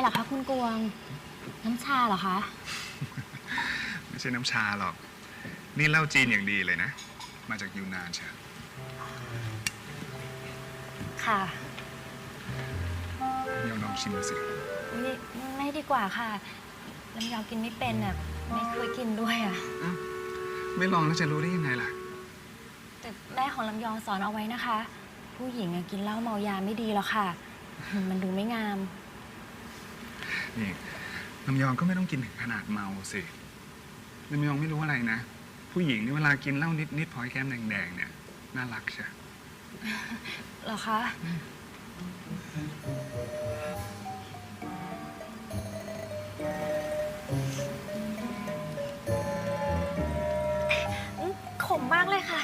เหรอคะคุณกวง น้ำชาเหรอคะ ไม่ใช่น้ำชาหรอก นี่เหล้าจีนอย่างดีเลยนะ มาจากยูนนานใช่ค่ะยองลองชิมดูสิไม่ไม่ดีกว่าค่ะลำยองกินไม่เป็นอะ ไม่เคยกินด้วยอะอ้าวไม่ลองแล้วจะรู้ได้ยังไงล่ะ แต่แม่ของลำยองสอนเอาไว้นะคะ ผู้หญิงอะกินเหล้าเมายาไม่ดีหรอกค่ะ มันดูไม่งาม นี่ลำยองก็ไม่ต้องกินถึงขนาดเมาสิลำยองไม่รู้อะไรนะ ผู้หญิงนี่เวลากินเหล้านิดนิดพลอยแก้มแดงๆเนี่ยน่ารักใช่หรอคะ ขมมากเลยค่ะ